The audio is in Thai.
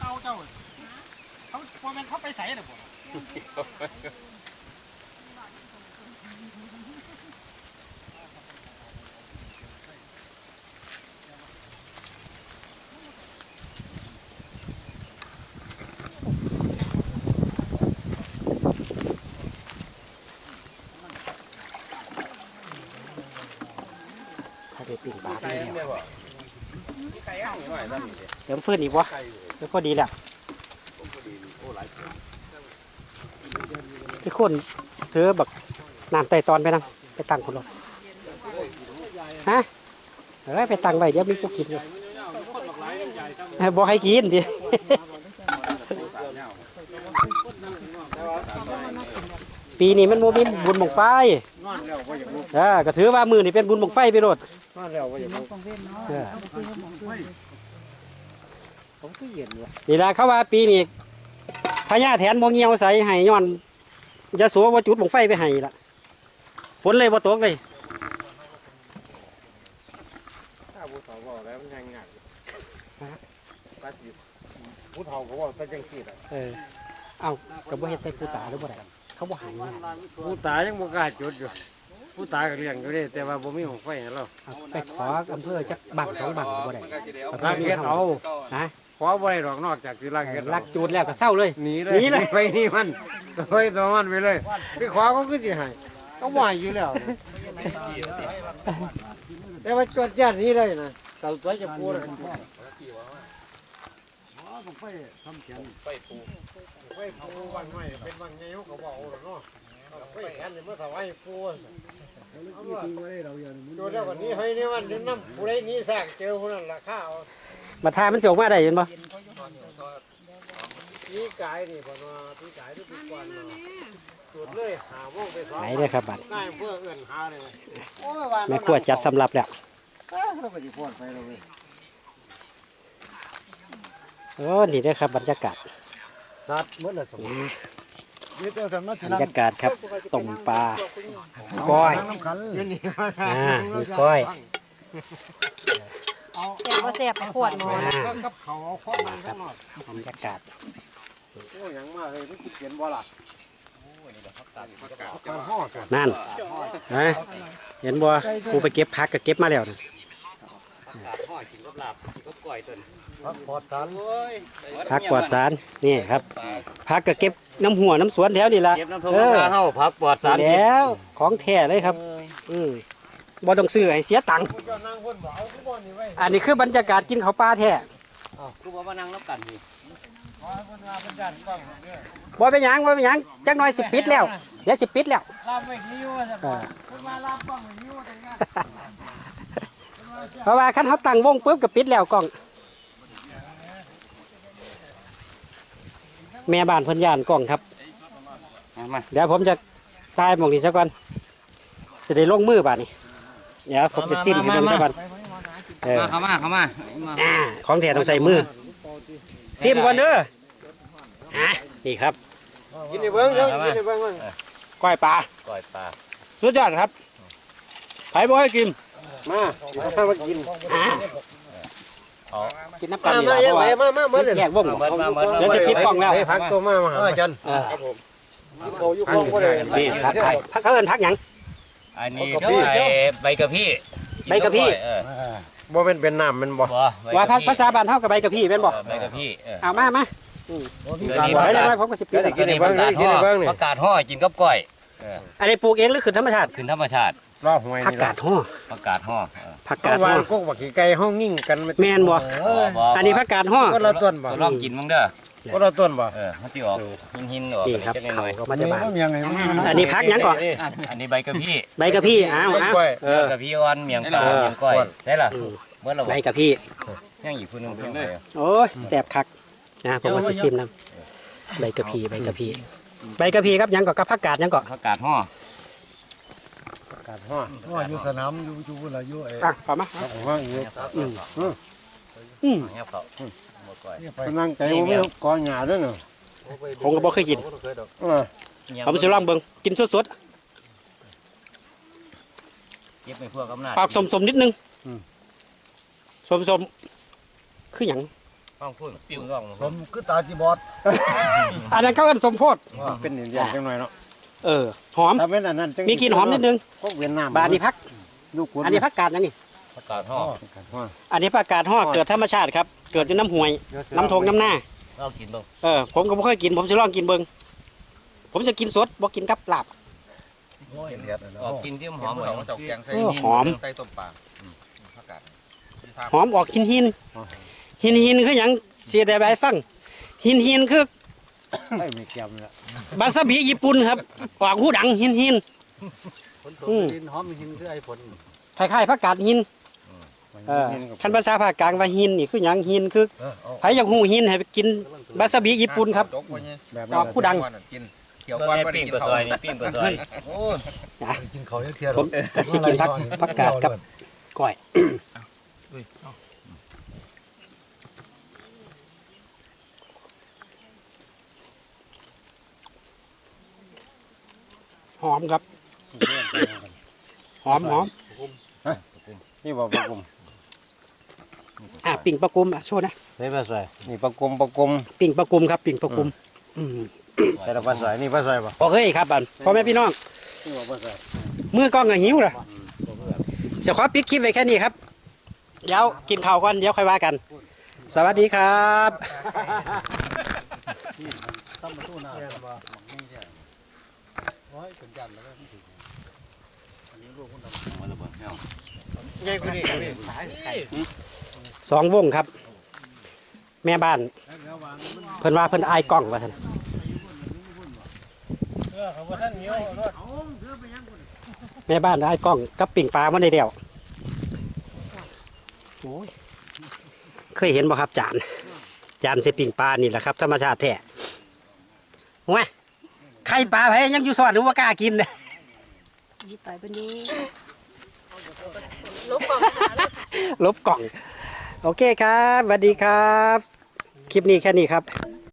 เก่าเจ้าเขาพอแม่นเขาไปใส่น่ะบ่ถ้า ได้ปิ่งปลาได้แล้วไก่ย่างหน่อยนั่นนี่เดี๋ยวฟื้นอีกวะเดี๋ยวพอดีแล้วพี่คนเธอบักน้ำไต่ตอนไปนั่งไปตั้งคนรถฮะเออไปตั้งไว้เดี๋ยวมีพวกกินอยู่เออบอกให้กินดิ ปีนี้มันโมมีบุญบังไฟนอนแล้วว่าอย่างลูกเออก็ถือว่ามือนี่เป็นบุญบังไฟไปโลดนอนแล้วว่าอย่างลูกเออผมก็เย็นอยู่นี่ละเขาว่าปีนี้พญาแถนบ่เงียวใส่ให้ย้อนยะโสว่าจุดบังไฟไปให้ละฝนเลยบ่ตกเลยถ้าผู้เฒ่าบอกแล้วมันยังไงปาสิผู้เฒ่าก็บอกแต่จังสิล่ะเออเอ้าก็บ่เฮ็ดใส่ผู้ตาหรือบ่ได้ เขาบ่ใหายนะผู้ตายยังบ่กล้าจุดอยู่ ผู้ตายก็เลี้ยงอยู่เด้แต่ว่าบ่มีของไฟให้เราเอาไปขออำเภอจักบังสองบังก็บ่ได้รักเฮ็ดเอาฮะขอบ่ได้ดอกนอกจากสิรักเฮ็ดลักจูดแล้วก็เศร้าเลยหนีเลยหนีเลยไปนี่มันไปตัวมันไปเลยไปขอเขาคือสิให้ก็บ่ให้อยู่แล้ว แต่ว่าจดญาตินี้เลยนะเต่าตัวจะพูด ไฟทำแขนไฟปูไฟปูวันใหม่เป็นวันไงเขาก็บอกเนาะไฟแขนนี่มันถวายปูตัวเดียวกันนี้ให้นี่มันน้ำผู้ใดนี้แทรกเจอคนนั้นราคาเอามาทามันเสิออกมาได้เห็นบ่พี่กายนี่บ่เนาะพี่กายทุกปีก่อนจุดเลยหาโมงไปสองไหนเด้อครับบัดได้เพื่อเอื้อนหาเลยแม่ครัวจัดสำหรับแล้ว เอ้าเราก็สิพอดไปแล้วเว้ย โอ้นี่เด้อครับ บรรยากาศสัตว์หมดแล้วสมนี่เจ้าทำมาบรรยากาศครับต้มปลาก้อยน้ำขันยืนนี่อ่ามีก้อยเจ็บว่าเสียบปวดหมออ่ากับเขาเอาข้อมันข้างนอกบรรยากาศโอ้ยยังมาเลยมันเขียนบ่ล่ะโอ้ยนี่ก็พักตาพักกาดพักห่อกันนั่นฮะเห็น บ่กูไปเก็บผักก็เก็บมาแล้วนะพักปอดสันผักปลอดสารนี่ครับผักก็เก็บน้ำหัวน้ำสวนแถวนี่ละเก็บน้ำทงเออน้ำตาเฮาพักปลอดสารพิษแล้วของแท้เลยครับ อืมบ่ต้องซื้อให้เสียตังค์เจ้านั่งคนบ่เอาทุกคนนี่ไว้อันนี้คือบรรยากาศกินข้าวปลาแท้อ้าวกูบอกว่านั่งรับกันพี่ขอให้คนงานเป็นด้านกล้องเด้อบ่เป็นหยังบ่เป็นหยังจักหน่อยสิปิดแล้วเดี๋ยวสิปิดแล้วลาบไม่หิวว่าซั่นบ่คนมาลาบกล้องไม่หิวจังงั้น เพราะว่าคันเขาตั้งวงปุ๊บก็ปิดแล้วกล้อง แม่บ้านเพิ่นย่านกล้องครับเอามาเดี๋ยวผมจะตายหมองนี้ซะก่อนสิได้ลงมือบาดนี้เดี๋ยวผมจะซิมให้เบิ่งซะก่อนเออมาเข้ามาเข้ามามาอ่าของแท้ต้องใส่มือซิมก่อนเด้ออะนี่ครับกินในเบิ้งเด้อกินในเบิ้งเบิ่งก้อยปลา ก่อยปลา สุดยอดครับไผบ่ให้กิน มาเอามากินกินน้ำกันมานี่มาล่ะเพยังราะไงว่ามามาเมื่อแยกวงเมิดมาเมิดมาเดี๋ยวจะปิดกล้องแล้วให้พักตัวมามาหาจันเออเขาอยู่คลองก็เลยนี่ครับพักเขาเอิ้นพักหยังอันนี้กะพี่ไอ้ใบกะพี่ใบกะพี่เออบ่เป็นเป็นน้ำมันบ่บ่ใบว่าภากะภาษาบ้านเฮากับใบกะพี่แม่นบ่เออใบกะพี่เออเอามามาเดี๋ยวนี้ไว้ประจังกาศไว้ผมก็สิปิดแล้วตัวนี้ประกาศห่อประกาศห่อกินกับก้อยอันนี้ปลูกเองหรือขึ้นธรรมชาติขึ้นธรรมชาติ รอหวยผักนี่กาดห่อประกาศห่อเออผักกากาดวาห่นอกกบักขี้ไก่ห้องยิ่งกันแม่นบ่บ่บ่อันนี้ผักกาดห่อก็ละต้นบ่ตัวลองกินมึงเด้อก็ละต้นบ่เออมันสิออกหินหินๆออกนี่ครับจักหเขาน่อยก็มาจากบ้านยังไงอันนี้ผักหยังก่อนๆอันอันนี้ใบกะพี่ใบกะพี่อ้าวอ้าวเออกะพี่อ่อนเมียงปลาเออเมียงก้อยใช่ล่ะอืมเมื่อเราใบกะพี่ยังอีกคนหนึงเพิ่งเลยโอ้ยแซ่บคักนะผมก็สิชิมนํใบกะพี่ใบกะพี่ใบกะพี่ครับหยังก็กับผักกาดหยังก็ประกาศห่อ กาดห้อห้ออยู่สนามอยู่อยู่พุ่นละอยู่ไอ้อะพอมาห้ออยู่อืมอืมเงียบเขาหมดก้อยกำลังใจบ่มีกอหญ้าด้วยเนาะผมก็บ่เคยกินเออเงียบผมสิลองเบิ่งกินสดเก็บไปพวกอำนาจออกสมๆนิดนึงสมๆคือหยังฟังพูดปิ้วร่องผมคือตาจีบอดอันนั้นเขาเอิ้นสมโพธเป็นอย่างเดียวจังหน่อยเนาะ เออหอม ถ้าเป็นอันนั้นจังมีกลิ่นหอมนิดนึง พวกเวียดนามบาดนี้พัก ลูกกุนอันนี้พักกาดนะนี่ ประกาศห่ออันนี้ผักกาดห่อเกิดธรรมชาติครับ เกิดในน้ำห้วย น้ำทงน้ำหน้า เรากินบ้างเออ ผมก็ไม่เคยกิน ผมจะลองกินเบิงผมจะกินสดบ่กินกับลาบ ออกกินที่หอมเหมือนเจ้าแกงใส่เออหอม ใส่ต้มปลาผักกาดหอมออกหินหินหินหินคืออย่างเสียดายใบฟังหินหินคือ ไม่มีแก้มเลยบาซาบิญี่ปุ่นครับออกหูดังหินหินฝนตกดินหอมหินคือไอ้ฝนคล้ายๆผักกาดหินเออคันภาษาภาคกลางว่าหินนี่คืออย่างหินคือใครอยากหูหินให้ไปกินบาซาบิญี่ปุ่นครับจกไว้เนี่ยแบบออกผู้ดังกินเกี่ยวเบิ่ก้อนงบ่ในได้ปิ้งกินปลาเขาซอยนี่ปิ้งปลาซอยโอ้ยกินเขาเที่ยวผมผมสิกินผักผักกาดกับก้อย หอมครับ หอมหอมนี่บอกปลากุมอะปิ่งปลากุมอะโชว์นะใส่ปลาใส่นี่ปลากุมปลากุมปิ่งปลากุมครับ ปิ่งปลากุมอืมใส่ปลาใส่นี่ปลาใส่ปะโอเคครับบันพ่อแม่พี่น้องนี่บอกปลาใส่มือกล้องก็หิวละเสียขอปิดคลิปไว้แค่นี้ครับ เดี๋ยวกินข้าวก่อนเดี๋ยวค่อยว่ากัน สวัสดีครับ โอ้ยสัญญาณแล้วไม่ถึงอันนี้ลูกคนดำมาแล้วบ่เนาะใหญ่กว่านี้กว่านี้สองวงครับ แม่บ้าน เพิ่นว่าเพิ่นอายกล้องว่าท่านแม่บ้านอายกล้องกับปิ่งปลามาได้เดียวโอ้ยเคยเห็นบ่ครับจานจานใส่ปิ่งปลานี่แหละครับ ธรรมชาติแท้ว้า ไข่ปลาไผยังอยู่สอนหรือว่ากล้ากินเนี่ยหยิบไปเป็นดูลบกล่อง โอเคครับสวัสดีครับ คลิปนี้แค่นี้ครับ